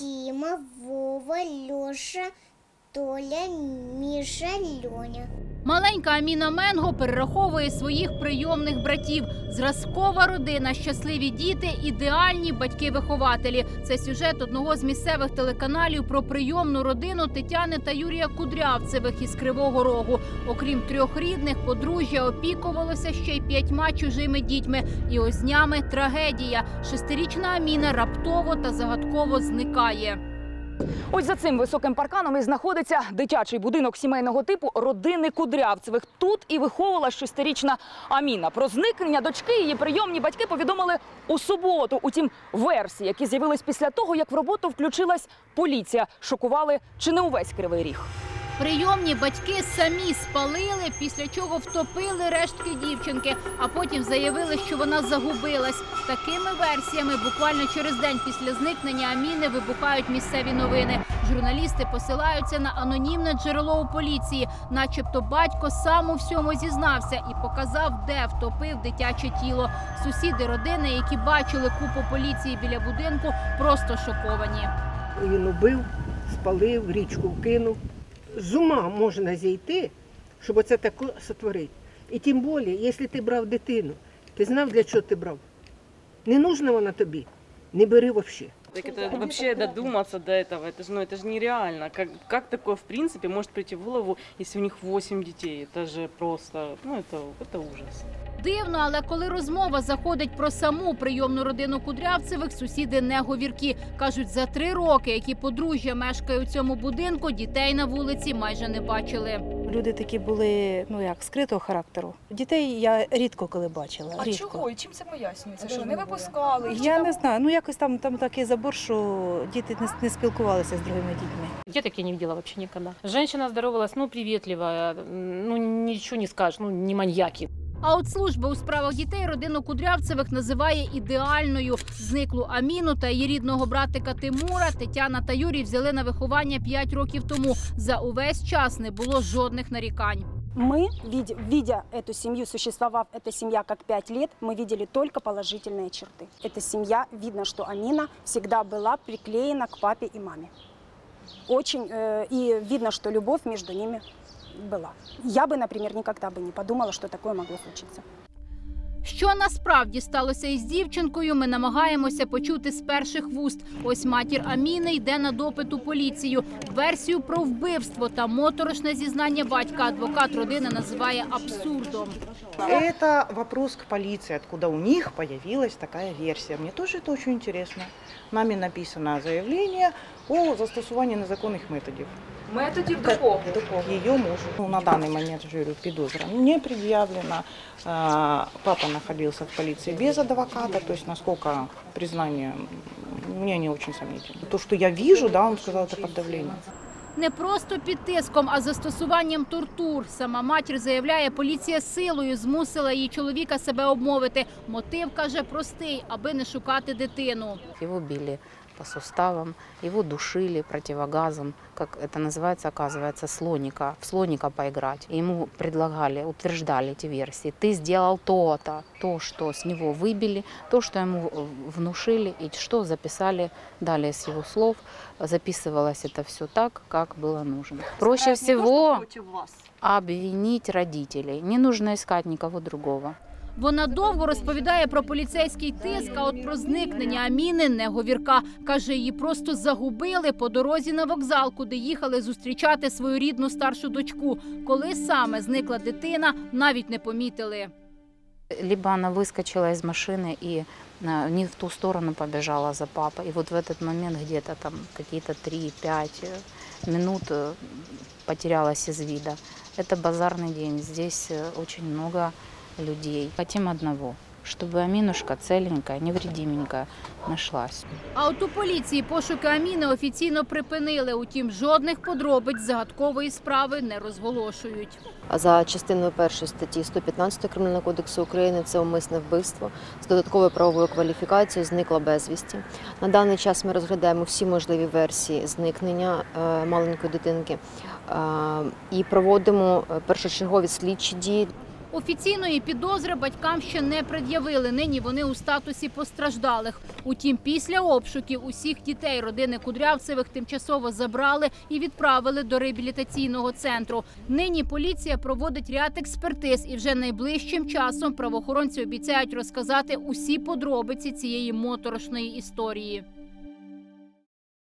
Тима, Вова, Леша, Толя, Миша, Леня. Маленька Аміна Менго перераховує своїх прийомних братів. Зразкова родина, щасливі діти, ідеальні батьки-вихователі. Це сюжет одного з місцевих телеканалів про прийомну родину Тетяни та Юрія Кудрявцевих із Кривого Рогу. Окрім трьох рідних, подружжя опікувалося ще й п'ятьма чужими дітьми. І ось днями трагедія. Шестирічна Аміна раптово та загадково зникає. Ось за цим високим парканом і знаходиться дитячий будинок сімейного типу родини Кудрявцевих. Тут і виховувала шестирічна Аміна. Про зникнення дочки її прийомні батьки повідомили у суботу. Утім, версії, які з'явились після того, як в роботу включилась поліція, шокували чи не увесь кривий ріг. Прийомні батьки самі спалили, після чого втопили рештки дівчинки, а потім заявили, що вона загубилась. Такими версіями буквально через день після зникнення Аміни вибухають місцеві новини. Журналісти посилаються на анонімне джерело у поліції, начебто батько сам у всьому зізнався і показав, де втопив дитяче тіло. Сусіди родини, які бачили купу поліції біля будинку, просто шоковані. Він убив, спалив, річку вкинув З ума можна зійти, щоб оце таке сотворити. І тим більше, якщо ти брав дитину, ти знав, для чого ти брав. Не нужна вона тобі. Не бери взагалі. Так это вообще додуматься до этого, это же, ну, это же нереально. Как, как такое, в принципе, может прийти в голову, если у них 8 детей? Это же просто, ну, это, это ужас. Дивно, але коли розмова заходить про саму прийомну родину Кудрявцевих, сусіди не говіркі. Кажуть, за три роки, які подружжя мешкає у цьому будинку, дітей на вулиці майже не бачили. Люди такі були, ну як скритого характеру. Дітей я рідко коли бачила. А рідко. чого і чим це пояснюється? Що не випускали? Чи Я там- не знаю. Ну якось там, там такий забор, що діти не, не спілкувалися з другими дітьми. Я не видела вообще никогда. Женщина здоровалась, ну, приветливая, ну, ничего не скажешь, ну, не маньяки. А от служба у справах дітей родину Кудрявцевих називає ідеальною. Зниклу Аміну та її рідного братика Тимура Тетяна та Юрій взяли на виховання 5 років тому. За увесь час не було жодних нарікань. Мы, видя, видя эту семью, существовав эта семья как пять лет, мы видели только положительные черты. Эта семья, видно, что Амина всегда была приклеена к папе и маме. Очень, э, и видно, что любовь между ними была. Я бы, например, никогда бы не подумала, что такое могло случиться. Що насправді сталося із дівчинкою, ми намагаємося почути з перших вуст. Ось матір Аміни йде на допит у поліцію. Версію про вбивство та моторошне зізнання батька адвокат родини називає абсурдом. Это вопрос к полиции, откуда у них появилась такая версия. Мне тоже это очень интересно. Нами написано заявление о застосуванні незаконних методів. Методів до кого? Ее мужу. Ну, на данный момент, же говорю, підозра не предъявлена. А, Папа находился в полиции без адвоката, то есть насколько признание м, мне не очень сомнительно. То, что я вижу, да, он сказал, это под давлением. Не просто під тиском, а застосуванням тортур. Сама матір заявляє, поліція силою змусила її чоловіка себе обмовити. Мотив каже простий, аби не шукати дитину. Его били по суставам, его душили противогазом, как это называется, оказывается, слоника, в слоника поиграть. И Ему предлагали, утверждали эти версии. Ты сделал то-то, то, что с него выбили, то, что ему э, внушили, и что записали далее с его слов. Записывалось это все так, как было нужно. Проще всего обвинить родителей. Не нужно искать никого другого. Вона довго розповідає про поліцейський тиск, а от про зникнення Аміни не говірка. Каже, її просто загубили по дорозі на вокзал, куди їхали зустрічати свою рідну старшу дочку. Коли саме зникла дитина, навіть не помітили. Либо она выскочила из машины и э, не в ту сторону побежала за папой. И вот в этот момент где-то там какие-то 3-5 минут э, потерялась из вида. Это базарный день. Здесь э, очень много людей. Хотим одного, чтобы Аминушка целенькая, невредименькая нашлась. А от у поліції пошуки Аміни офіційно припинили. Утім, жодних подробиць загадкової справи не розголошують. А за частиною першої статті 115 Кримінального кодексу України це умисне вбивство з додатковою правовою кваліфікацією зникла безвісті. На даний час ми розглядаємо всі можливі версії зникнення е, маленької дитинки е, і проводимо е, першочергові слідчі дії. Офіційної підозри батькам ще не пред'явили. Нині вони у статусі постраждалих. Утім, після обшуків усіх дітей родини Кудрявцевих тимчасово забрали і відправили до реабілітаційного центру. Нині поліція проводить ряд експертиз, і вже найближчим часом правоохоронці обіцяють розказати усі подробиці цієї моторошної історії.